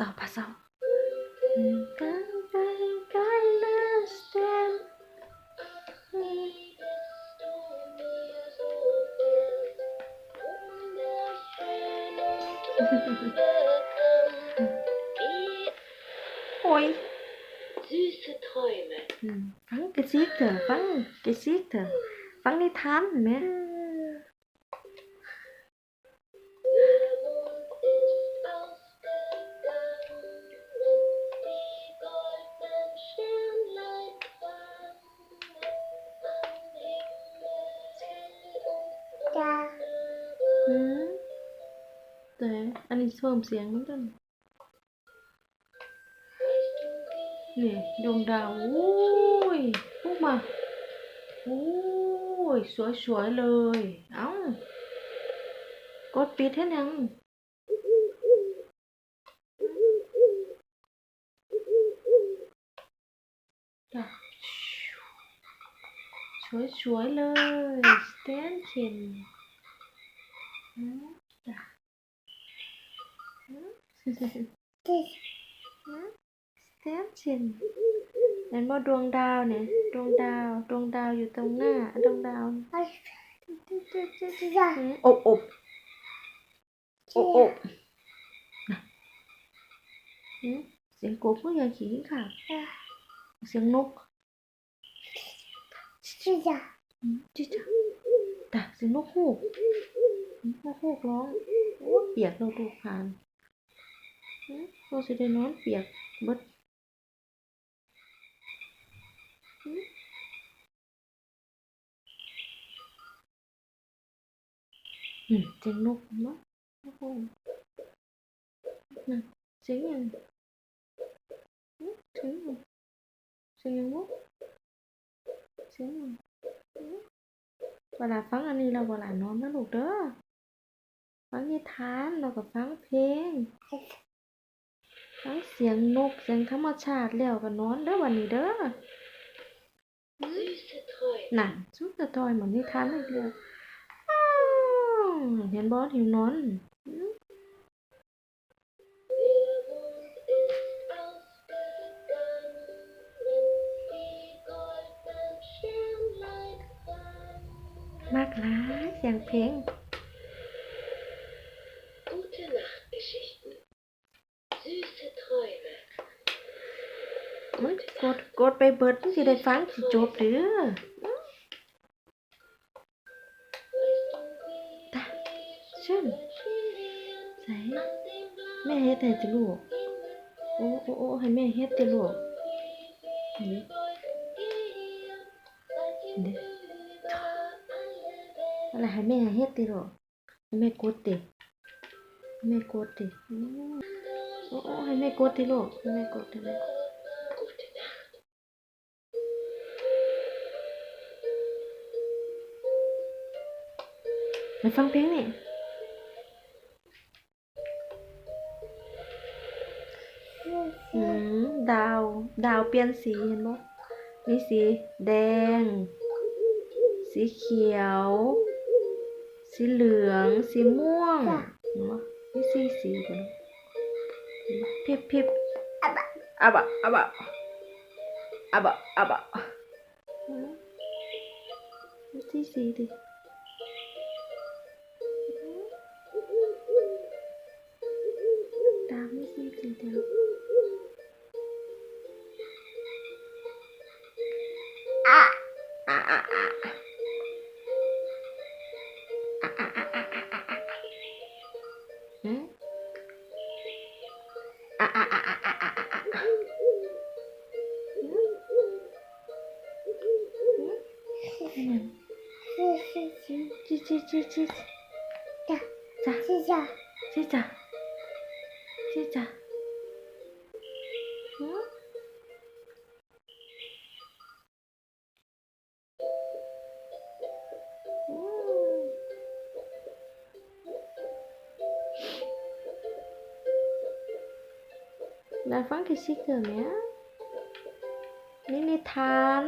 sao bà Ôi. Ừ, vắng cái giết thở, vắng cái giết thở Vắng đi thán mẹ. อันนี้เพิ่มเสียงนิดนึงนี่ดวงดาวอุ้ยพุ่งมาอุ้ยสวยสวยเลย เอ้ากดปิดให้นังจ้ะสวยๆเลย สเตนชินอืม จ้ะอืมอืมสแตนเชนเห็นว่าดวงดาวเนี่ยดวงดาวดวงดาวอยู่ตรงหน้าดวงดาวอบอบอบอบน่ะอืมเสียงกบก็ยังขี้ค่ะเสียงนกอืมจิ๊จ้ะแต่เสียงนกฮูกนกฮูกร้องโอ้เปียกเราดูผ่าน cô sẽ đến nói việc. Bất ừ, trên nút nó không. Nè xíu nha xíu nha xíu nha mút xíu nha và là phán anh đi đâu và là nó nó được đó. Phán như thán đâu có phán thiên ทานเราก็ฟังเพลงฟังเสียงนกเสียงธรรมชาติแล้วก็นอนเด้อวันนี้เด้อ Süße Träume. นั่นสุดจะทอยเหมือนนิทานอีกแล้วอ้าวเห็นบอสหิวนอนอืม Der Mond ist aufgegangen, die goldenen Sternlein fangen. มากหลายเสียงเพลง กดกดไปเบิดมันสิได้ฟังสิจบเด้อ Weißt du, wie Da, wir schön. spazieren ใส่แม่เฮ็ดให้จิลูก โอ้โอ้โอ้ให้แม่เฮ็ดติลูกนี่ Wolken gehen, weit über alle อะไรให้แม่เฮ็ดติลูกให้แม่กดติแม่กดติโอ้โอ้ให้แม่กดติลูกให้แม่กดให้แม่กด มาฟังเพลงนี่อืมดาว ดาวเปลี่ยนสีเห็นบ่มีสีแดง สีเขียว สีเหลือง สีม่วงเห็นบ่มีสีสีพุ่นพิบพิบอะบะอะบะอะบะอะบะอะบะอืมมีสีสีดิ อะอะอะอะอะอะอะอะอะหืมอะอะ แล้วฟังคิดซิเกิดไหมนี่นิทาน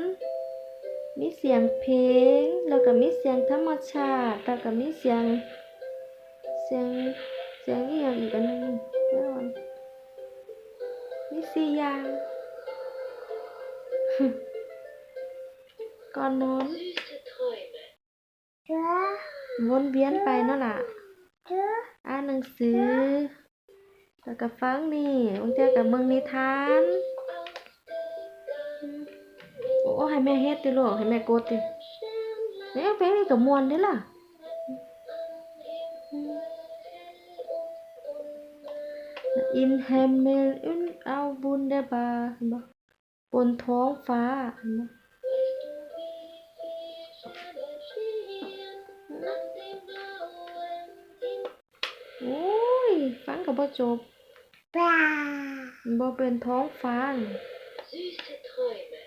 มีเสียงเพลง แล้วก็มีเสียงธรรมชาติ แล้วก็มีเสียง เสียง เสียงอีกอย่างอีกอันหนึงแล้วมันมีสี่อย่างก่อนนอน Süße Träume. วนเวียนไปเนาะล่ะอ่านหนังสือ แล้วก็ฟังนี่บางเทีกับเมืองนิทาน โอ้ให้แม่เฮ็ดดิลูกให้แม่กดดิเนี่ยเพลงนี้ก็ม่วนด้ล่ะอินแฮมเมลอุนเอาบุนเดบาเห็นบ่บนท้องฟ้าเห็นบ่โอ้ย ฟังก็บ่จบ บ่เป็นท้องฟ้านี่ Süße Träume.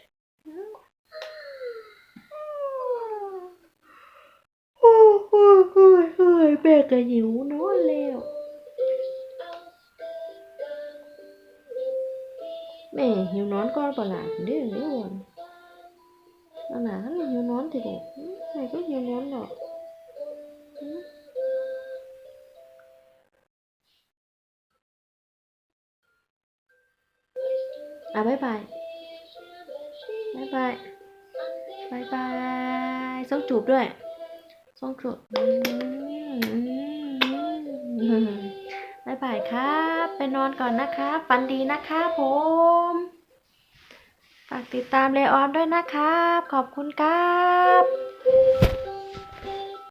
โอ้ยโอ้ยโอ้ยโอ้ยแม่ก็หิวนอนแล้วแม่หิวนอนก่อนเปล่าล่ะเด้อเด้อวันเอาหนาท่านหิวนอนติเด็กแม่ก็หิวนอนดอก อะบ๊ายบายบ๊ายบายบ๊ายบายส่งจูบด้วยส่งจูบบ๊ายบายครับ ไปนอนก่อนนะคะฝันดีนะคะผมฝากติดตามเลออนด้วยนะครับ ขอบคุณครับ